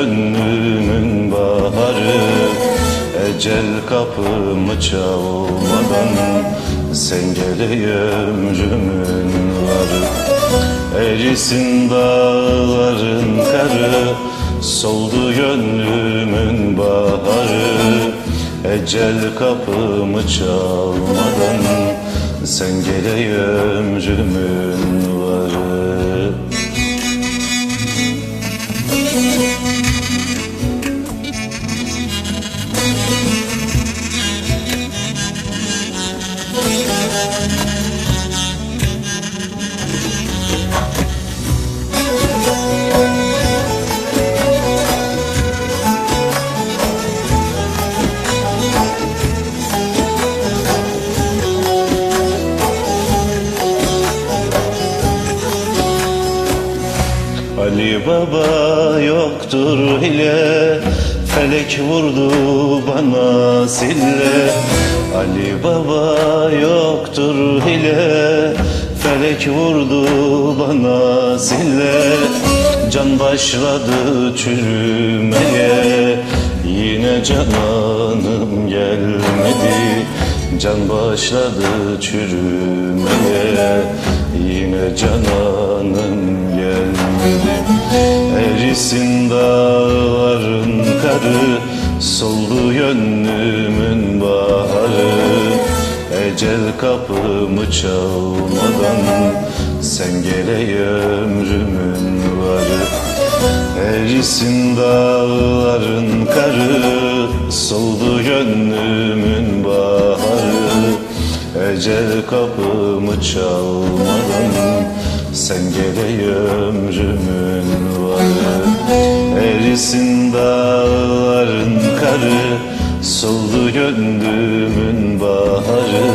gönlümün baharı Ecel kapımı çalmadan Sen gele ömrümün varı. Erisin dağların karı Soldu gönlümün baharı. Ecel kapımı çalmadan Sen gele ömrümün varı Ali Baba yoktur hile Felek vurdu bana sille. Ali Baba yoktur hile Felek vurdu bana sille. Can başladı çürümeye Yine cananım gelmedi. Can başladı çürümeye Yine cananım gelmedi. Erisin karı Soldu gönlümün baharı. Ecel kapımı çalmadan Sen gele ömrümün varı. Erisin dağların karı Soldu gönlümün baharı. Ecel kapımı çalmadan Sen gele ömrümün varı. Erisin dağların Soldu gönlümün baharı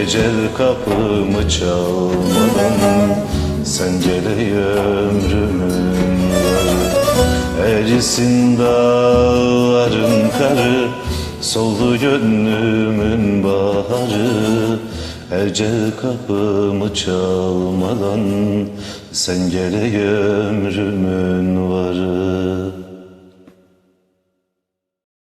Ecel kapımı çalmadan Sen gele ömrümün varı. Erisin dağların karı Soldu gönlümün baharı Ecel kapımı çalmadan Sen gele ömrümün varı